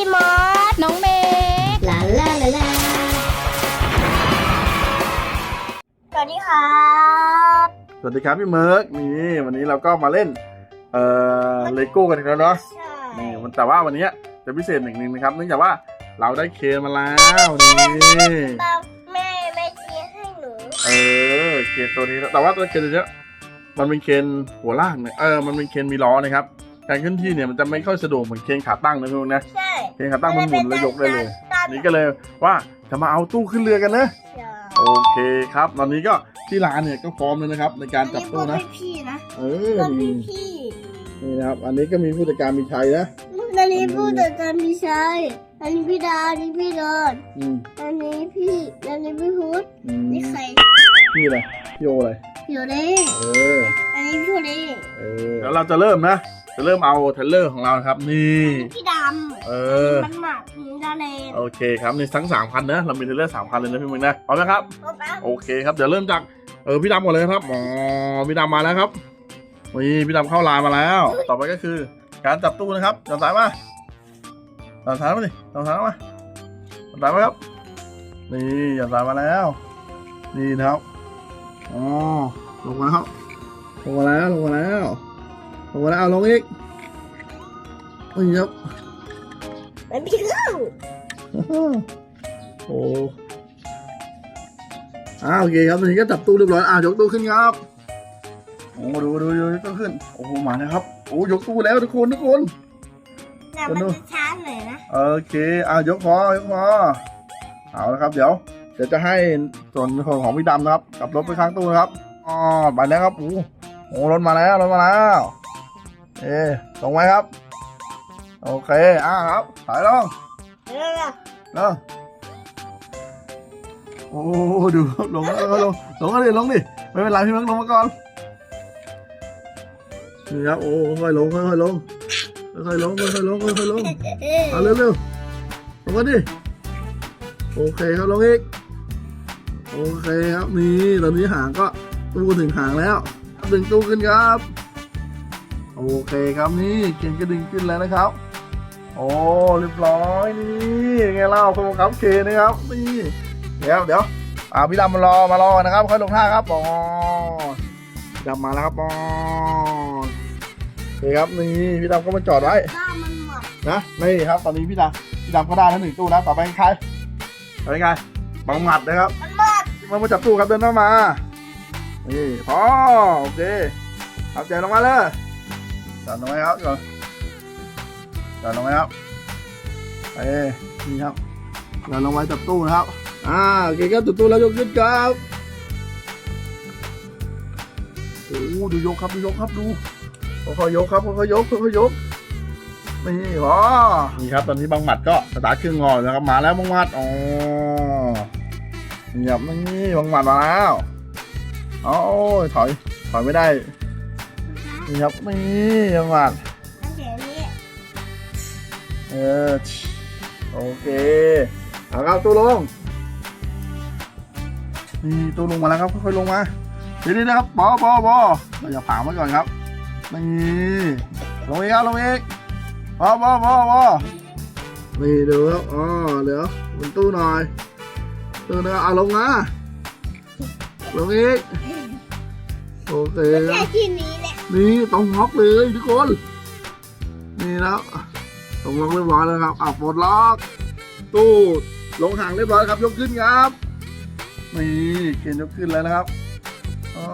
พี่มอสน้องเมย์ลาลาลาลาสวัสดีครับสวัสดีครับพี่เมิร์กนี่วันนี้เราก็มาเล่น เอ่อเลโก้กันอีกแล้วเนาะใช่นี่มันแต่ว่าวันนี้จะพิเศษหนึ่งหนึ่งนะครับเนื่องจากว่าเราได้เคนมาแล้วนี่ป้าแม่แม่เชียร์ให้หนูเออเคนตัวนี้นะแต่ว่าตัวเคนตัวเนี้ยมันเป็นเคนหัวล่างเนี่ยเออมันเป็นเคนมีล้อนะครับการขึ้นที่เนี่ยมันจะไม่ค่อยสะดวกเหมือนเคนขาตั้งนะพี่พงษ์นะใช่ เคนขาตั้งมันหมุนแล้วยกได้เลยตามนี่ก็เลยว่าจะมาเอาตู้ขึ้นเรือกันนะใช่โอเคครับ ตอนนี้ก็ที่ร้านเนี่ยก็พร้อมเลยนะครับ ในการจับตู้นะอัพี่นะเออก็นี่พี่พี่นี่นะครับ อันนี้ก็มีผู้จัดการมีชัยนะอันนี้พูดแต่จะมีชัยอันนี้พี่ดาอันนี้พี่ดอนอืมอันนี้พี่อันนี้พี่พุธอืมนี่ใครพี่อะไรพี่โออะไรพี่โอเล่เอออันนี้พี่โอเล่เออแล้วเราจะเริ่มนะจะเริ่มเอาเทรลเลอร์ของเรานะครับ นี่พี่ดำเออ มันหมากถึงดาเลนโอเคครับนี่ทั้งสามคันนะเรามีเทรลเลอร์สามคันเลยนะพี่มึงนะพร้อมนะครับป๊าป๊าโอเคครับเดี๋ยวเริ่มจากเออพี่ดำก่อนเลยครับอ๋อพี่ดำมาแล้วครับนี่พี่ดำเข้าลายมาแล้ว ต่อไปก็คือ การจับตู้นะครับจับสายมาจับสายมาดิจับสายมาจับสายมาครับ นี่จับสายมาแล้ว นี่นะครับอ๋อลงมาแล้วครับลงมาแล้วลงมาแล้วลงมาแล้วเอาลงอีกนี่ครับ มันพี่เข้าโอ้อ่าโอเคครับตอนนี้ก็จับตู้เรียบร้อยอ่ายกตู้ขึ้นครับโอ้ดูดูดูยกตู้ขึ้นโอ้โหมาแล้วครับโอ้ยกตู้แล้วทุกคนทุกคนแต่มันจะช้าหน่อยนะโอเคอ่ายกพอยกพอเอาละครับ เดี๋ยว เดี๋ยวจะให้ส่วนของของพี่ดำนะครับกลับรถไปข้างตู้นะครับอ๋อไปแล้วครับโอ้โหรถมาแล้วรถมาแล้ว เอ๊ลงไว้ครับ โอเค อ่าครับถ่ายลงเดี๋ยวนะเออโอ้ดูลงแล้วลงลงก็ดิลงดิไม่เป็นไรพี่มังลงมาก่อนนี่ครับโอ้ค่อยลงค่อยๆลงค่อยๆลงค่อยๆลงค่อยๆลงเอ๊ะเอาเร็วๆลงมาดิโอเคครับลงอีกโอเคครับนี่ตอนนี้หางก็ตู้ถึงหางแล้วดึงตู้ขึ้นครับ โอเคครับนี่เก่งก็ดึงขึ้นแล้วนะครับ โอ้เรียบร้อยนี่ไงเล่าคนบังคับเคนะครับนี่เดี๋ยวเดี๋ยวอ่าพี่ดำมารอมารอนะครับค่อยลงท่าครับอ๋อพี่ดำมาแล้วครับอ๋อโอเคครับนี่พี่ดำก็มาจอดไว้ข้าวมันหมดนะนี่ครับตอนนี้พี่ดำพี่ดำก็ได้ทั้งหนึ่งตู้นะต่อไปใครต่อไปใครบังหมัดนะครับมันหมดมามาจับตู้ครับเดินเข้ามานี่พอโอเคครับใจลงมาเลยจอดลงไว้ครับก่อน จอดลงไว้ครับเอ้นี่ครับจอดลงไว้จับตู้นะครับ อ่าโอเคครับจับตู้แล้วยกขึ้นครับโอ้ดูยกครับดูยกครับดูค่อยๆยกครับค่อยๆยกค่อยๆยกนี่พอนี่ครับ ตอนนี้บางหมัดก็สตาร์ทเครื่องงอแล้วครับมาแล้วบางหมัดอ๋อนี่ครับนี่บางหมัดมาแล้วโอ้ยถอยถอยไม่ได้นี่ครับนี่บางหมัดตั้งแต่นี้ เออโอเคเอาครับตู้ลงนี่ตู้ลงมาแล้วครับค่อยๆลงมาเดี๋ยวนี้นะครับบอบอบอเราอย่าผางไว้ก่อนครับนี่ลงอีกครับลงอีกบอบอบอบอนี่ดูครับอ๋อเดี๋ยวบนตู้หน่อยตู้นะเอาลงมาลงอีกโอเคคแค่รับที่นี้แหละนี่ต้องล็อกเลยทุกคน นี่นะค ลงล็อกเรียบร้อยแล้วครับอะปลดล็อกตู้ลงห่างเรียบร้อยครับ ยกขึ้นครับนี่เกณฑ์ยกขึ้นแล้วนะครับอ๋อ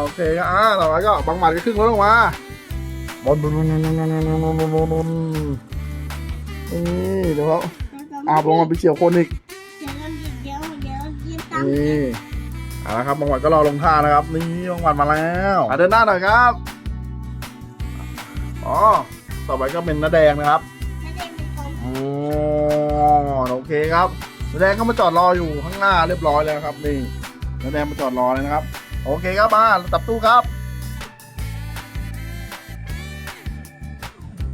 โอเคอะต่อไปก็บังหมัดก็ขึ้นรถลงมาบอลบอลบอลบอลบอลบอลบอลนี่เดี๋ยวเขาอาบลงมาไปเฉียวคนอีกนี่เอาละครับบังหมัดก็รอลงท่านะครับ นี่บังหมัดมาแล้วเดินหน้าหน่อยครับอ๋อ ต่อไปก็เป็นน้าแดงนะครับจะได้เป็นคนอ๋อโอเคครับน้าแดงก็มาจอดรออยู่ข้างหน้าเรียบร้อยแล้วครับ นี่น้าแดงมาจอดรอเลยนะครับ โอเคครับมาตับตู้ครับ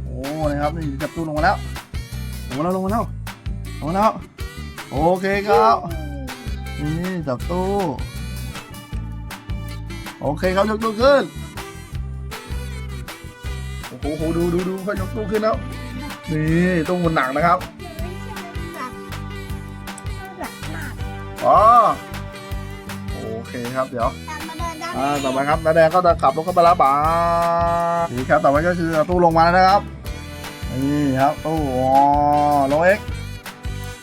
โอ้นะครับนี่จับตู้ลงมาแล้วลงมาแล้วลงมาแล้วลงมาแล้วโอเคครับนี่จับตู้โอเคครับยกตู้ขึ้น โอ้โหดูดูดูค่อยยกตู้ขึ้นแล้วนี่ตู้หมุนหนักนะครับหนักมากอ๋อโอเคครับเดี๋ยวตามมาเดินได้อ่าต่อไปครับนาแดงก็จะขับรถเข้าไปแล้วป๋านี่ครับต่อไปก็คือเอาตู้ลงมาแล้วนะครับนี่ครับตู้อ๋อลงเอ็ก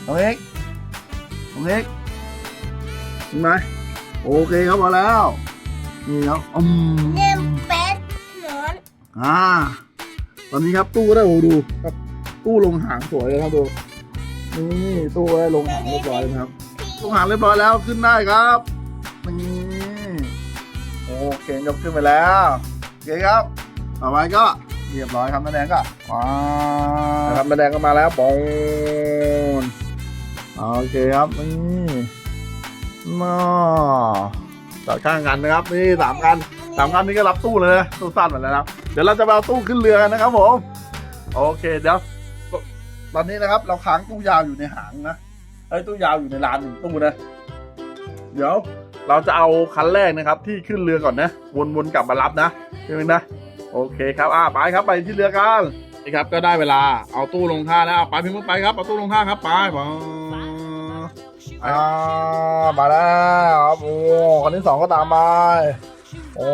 ลงเอ็กลงเอ็กถึงไหมโอเคครับมาแล้วนี่ครับอืมเนมเป็ดเหลือนอ่า ตอนนี้ครับตู้ก็ได้โอ้ดูครับตู้ลงหางสวยเลยครับดูนี่ตู้ได้ลงหางเรียบร้อยแล้วครับลงหางเรียบร้อยแล้วขึ้นได้ครับนี่โอเคยกขึ้นไปแล้วโอเคครับ ต่อไปก็เรียบร้อยครับน้าแดงก็ว้าครับน้าแดงก็มาแล้วปอนโอเคครับนี่น่าต่อข้างกันนะครับนี่สามกัน สามกันนี้ก็รับตู้เลยนะตู้สั้นหมดแล้วนะเดี๋ยวเราจะไปเอาตู้ขึ้นเรือกันนะครับผมโอเคเดี๋ยวตอนนี้นะครับ เราค้างตู้ยาวอยู่ในหางนะไอ้ตู้ยาวอยู่ในลานหนึ่งตู้นะ เดี๋ยวเราจะเอาคันแรกนะครับ ที่ขึ้นเรือก่อนนะวนๆกลับมารับนะใช่ไหมนะโอเคครับอ่าไปครับไปที่เรือกันนี่ครับก็ได้เวลาเอาตู้ลงท่าแล้วไปพิมพ์ไปครับเอาตู้ลงท่าครับไปออ่ามาแล้วครับโอ้คันที่สองก็ตามไป โอ้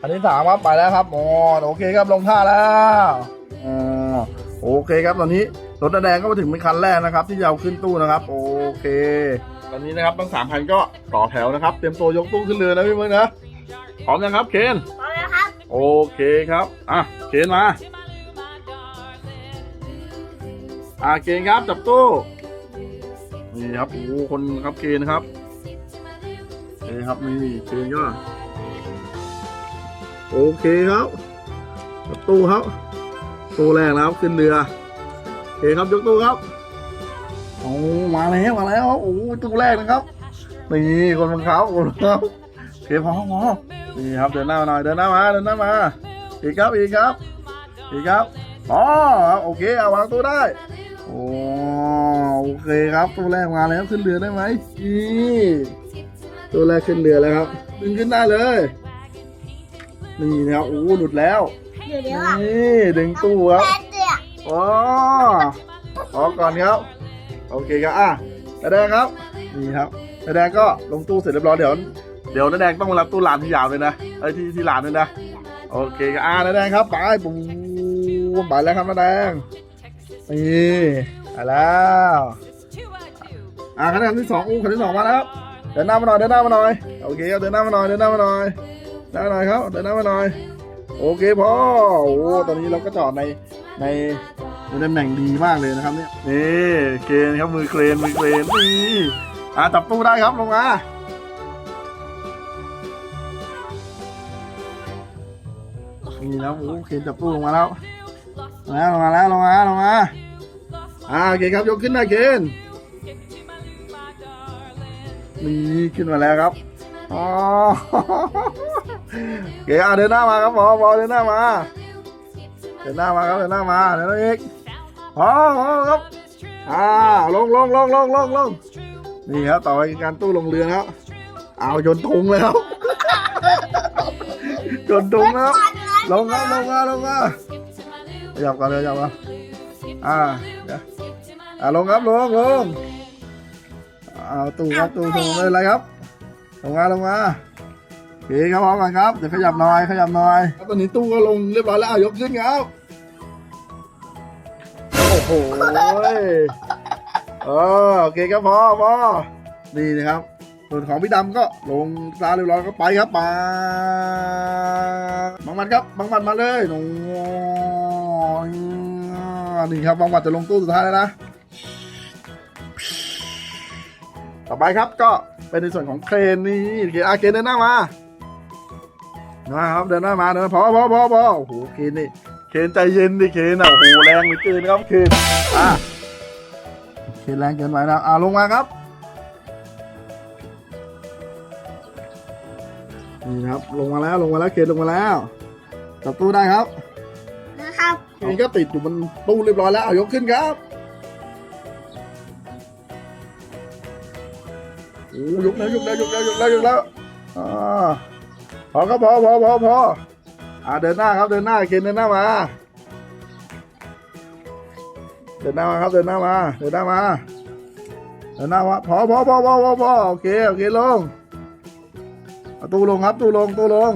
คันที่สามครับไปแล้วครับโอ้โอเคครับลงท่าแล้วอ่าโอเคครับตอนนี้รถแดงก็มาถึงเป็นคันแรกนะครับ ที่จะเอาขึ้นตู้นะครับ โอเค ตอนนี้นะครับทั้งสามคันก็ต่อแถวนะครับ เตรียมตัวยกตู้ขึ้นเรือนะพี่เมืองนะพร้อมยังครับเคนพร้อมแล้วครับ โอเคครับอะเคนมาอะเคนครับจับตู้นี่ครับโอ้โหคนครับเคนครับ โอเคครับนี่เคนก็โอเคครับจับตู้ครับตู้แรกแล้วครับขึ้นเรือโอเคครับยกตู้ครับโอ้มาแล้วมาแล้วโอ้ตู้แรกนะครับนี่คนบังคับคนบังคับโอเคพอพอนี่ครับเดินหน้ามาหน่อยเดินหน้ามาเดินหน้ามาอีกครับอีกครับอีกครับอ๋อโอเคเอาวางตู้ได้โอ้โอเคครับตู้แรกมาแล้วขึ้นเรือได้ไหมนี่ ตัวแรกขึ้นเรือแล้วครับดึงขึ้นได้เลย นี่นะครับโอ้หลุดแล้ว เดี๋ยวเดี๋ยวอะนี่ดึงตู้ครับ แป๊ดเดียวอ๋อออกก่อนครับ โอเคครับ อะน้าแดงครับ นี่ครับน้าแดงก็ลงตู้เสร็จเรียบร้อยเดี๋ยว เดี๋ยวน้าแดงต้องมารับตู้ลานที่ยาวเลยนะ ไอ้ยที่ที่ลานด้วยนะ โอเคครับ อ่าน้าแดงครับ ไปปูมไปแล้วครับน้าแดง นี่ไปแล้ว อ่าคะแนนที่สองอู้คะแนนที่สองมาแล้วครับเดินหน้ามาหน่อยเดินหน้ามาหน่อยโอเคเดินหน้ามาหน่อยเดินหน้ามาหน่อยหน้าหน่อยครับเดินหน้ามาหน่อยโอเคพ่อโอ้ตอนนี้เราก็จอดในในในตำแหน่งดีมากเลยนะครับเนี่ยนี่เครนครับมือเครนมือเครนนี่อ่าจับตู้ได้ครับลงมานี่แล้วโอ้เคนจับตู้ลงมาแล้วลงมาแล้วลงมาแล้วลงมาลงมาอ่าโอเคครับยกขึ้นได้เคน นี่ขึ้นมาแล้วครับอ๋อโอเคอะเดินหน้ามาครับหมอหมอเดินหน้ามา เดินหน้ามาครับเดินหน้ามาเดินหน้าอีกพอพอครับอ่าลงลงลงลงลงลงนี่ครับต่อไปการตู้ลงเรือนะครับเอาโยนทุงแล้วโยนทุงแล้วลงครับลงมาลงมาขยับก่อนเลยขยับก่อนอ่าเดี๋ยวอ่าลงครับลงลง เอาตู้ครับตู้ตู้ไม่เป็นไรครับลงมาลงมาโอเคครับพร้อมกันครับเดี๋ยวขยับหน่อยขยับหน่อยครับตอนนี้ตู้ก็ลงเรียบร้อยแล้วอะยกขึ้นครับโอ้โหเออโอเคครับพอพอนี่นะครับส่วนของพี่ดำก็ลงตาเรียบร้อยก็ไปครับมาบังมันครับบังมันมาเลยโอ้ยนี่ครับบังมันจะลงตู้สุดท้ายแล้วนะ ต่อไปครับก็เป็นในส่วนของเครนนี่เครนอาเครนเดินหน้ามานะครับเดินหน้ามาเดินพอพอพอพอโอ้โหเคนนี่เคนใจเย็นดิเคนอะโอ้โหแรงเหลือเกินครับเคนอะเคนแรงเกินไปนะอะลงมาครับนี่ครับลงมาแล้วลงมาแล้วเคนลงมาแล้วจับตู้ได้ครับนะครับเคนก็ติดอยู่บนตู้เรียบร้อยแล้วเอายกขึ้นครับ ยกแล้วยกแล้วยกแล้วยกแล้วยกแล้วอ่าพอครับพอพอพอพออ่าเดินหน้าครับเดินหน้าเคนเดินหน้ามา เดินหน้ามาครับเดินหน้ามาเดินหน้ามาเดินหน้ามาพอพอพอพอพอพอโอเคโอเคลงตู้ลงครับตู้ลงตู้ลง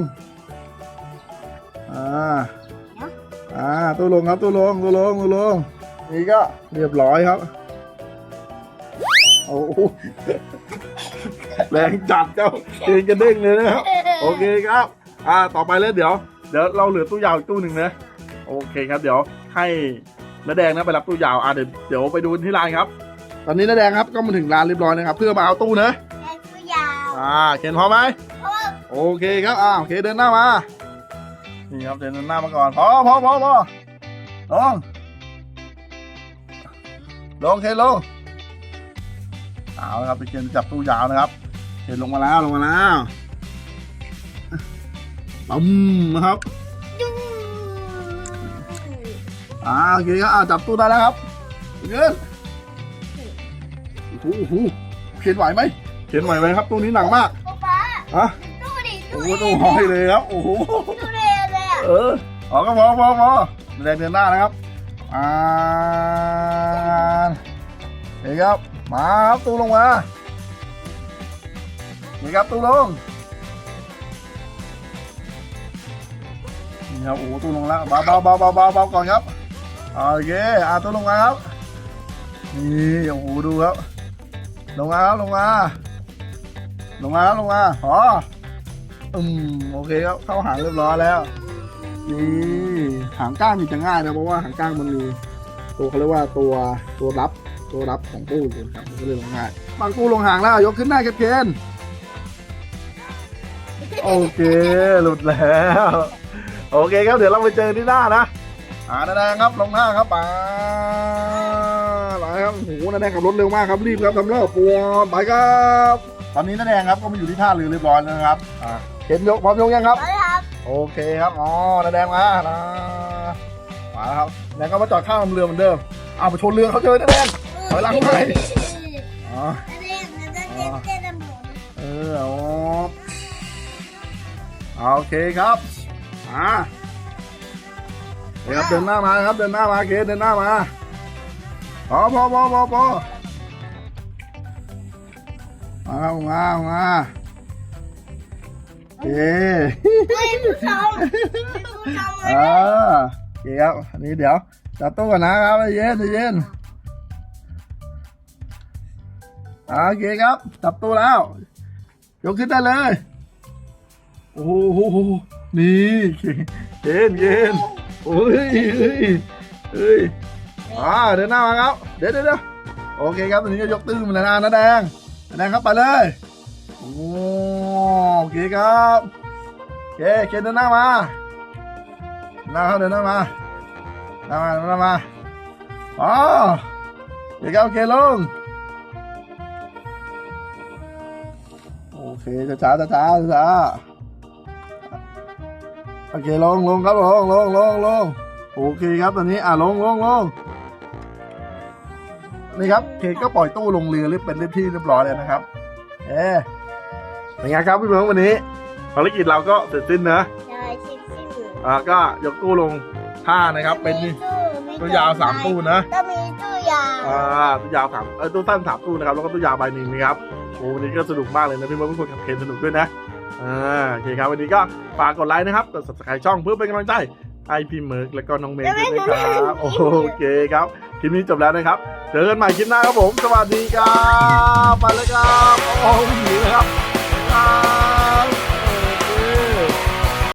อ่าอ่าตู้ลงครับตู้ลงตู้ลงตู้ลงนี่ก็เรียบร้อยครับโอ้ แรงจัดเจ้าเองกระเด้งเลยนะครับโอเคครับ อ่าต่อไปเลยเดี๋ยว เดี๋ยวเราเหลือตู้ยาวอีกตู้หนึ่งนะโอเคครับ เดี๋ยวให้น้าแดงนะไปรับตู้ยาวอ่าเดี๋ยวเดี๋ยวไปดูที่ร้านครับ ตอนนี้น้าแดงครับก็มาถึงร้านเรียบร้อยนะครับ เพื่อมาเอาตู้นะแอนตัวยาวอ่าเขียนพร้อมไหมเพราะว่าโอเคครับอ่าโอเคเดินหน้ามานี่ครับเดินหน้ามาก่อนพอพอพอพอลงลงเคนลงเอาละครับไปเคนจับตู้ยาวนะครับ เคนลงมาแล้วลงมาแล้วตึมนะครับจุ้งอ่าโอเคครับอ่าจับตู้ได้แล้วครับเงินโอ้โหโอ้โหเขียนไหวไหมเขียนไหวไหมครับตู้นี้หนักมากป๊าป๊าฮะดูดิโอ้ดูโหดิตู้ห้อยเลยครับโอ้โหดูเลยเลยอะเออออกก็พอพอพอแรงเดินหน้านะครับอ่าเฮ้ยครับมาครับตู้ลงมา นี่ครับตู้ลงนี่ครับโอ้ตู้ลงแล้วเบาเบาเบาเบาเบาเบาก่อนครับโอเคอ่าตู้ลงมาครับนี่โอ้โหดูครับลงมาครับลงมาลงมาครับลงมาพออืมโอเคครับเข้าหางเรียบร้อยแล้วนี่หางก้างนี่จะง่ายนะเพราะว่าหางก้างมันมีตัวเขาเรียกว่าตัวตัวรับตัวรับของตู้อยู่ครับมันก็เลยลงง่ายบางตู้ลงหางแล้วยกขึ้นได้ครับเคน โอเค หลุดแล้ว โอเคครับ เดี๋ยวเราไปเจอที่หน้านะอ่านาแดงครับลงหน้าครับป่าไปครับโอ้โหนาแดงขับรถเร็วมากครับรีบครับทำรอบปัวไปครับ ตอนนี้นาแดงครับก็มาอยู่ที่ท่าเรือเรียบร้อยแล้วนะครับอ่าเห็นยกพร้อมยกยังครับเอาละครับโอเคครับอ๋อนาแดงมานะมาแล้วครับแดงก็มาจอดข้างลำเรือเหมือนเดิมเอาไปชนเรือเขาเจอนาแดงถอยหลังไปอ๋อเล่นแล้วก็เต้นเต้นน้ำหมุนเอออ๋อ โอเคครับอ่าเดี๋ยวครับเดินหน้ามาครับเดินหน้ามาเคสเดินหน้ามาพอพอพอพอพอมาครับมามาเย้เฮ้ยผู้ชมผู้ชมอ่าโอเคครับอันนี้เดี๋ยวจับตู้ก่อนนะครับใจเย็นใจเย็นอ่าโอเคครับจับตู้แล้วยกขึ้นได้เลย โอ้โหนี่เย็นเย็นโอ้ยเฮ้ยเฮ้ยอ่าเดินหน้ามาครับเดี๋ยวเดี๋ยวเดี๋ยวโอเคครับตอนนี้ก็ยกตื้อมาแล้วนะน้าแดงน้าแดงครับไปเลยโอ้โอเคครับโอเคเคนเดินหน้ามาหน้าเขาเดินหน้ามาหน้ามาหน้ามาอ๋อเดี๋ยวก็โอเคลงโอเคช้าช้าช้าช้าช้า โอเคลงลงครับลงลงลงลงโอเคครับตอนนี้อะลงลงลงนี่ครับเคก็ปล่อยตู้ลงเรือเรียบเป็นเรียบที่เรียบร้อยแล้วนะครับ เอ๊ะเป็นไงครับพี่เมืองวันนี้ภารกิจเราก็เสร็จสิ้นนะได้ชิมชิมอ่าก็ยกตู้ลงท่านะครับ เป็นมีตู้มีตู้ยาวสามตู้นะก็มีตู้ยาวอ่าตู้ยาวสามเออตู้สั้นสามตู้นะครับแล้วก็ตู้ยาวใบหนึ่งนะครับโอ้วันนี้ก็สนุกมากเลยนะพี่เบิร์ดทุกคนขับเคนสนุกด้วยนะ อ่าโอเคครับวันนี้ก็ฝากกดไลค์นะครับกด subscribe ช่องเพื่อเป็นกำลังใจให้พี่เมิร์กและก็น้องเมย์ด้วยนะครับโอเคครับคลิปนี้จบแล้วนะครับเจอกันใหม่คลิปหน้าครับผม สวัสดีครับไปเลยครับโอ้โหหนีเลยครับ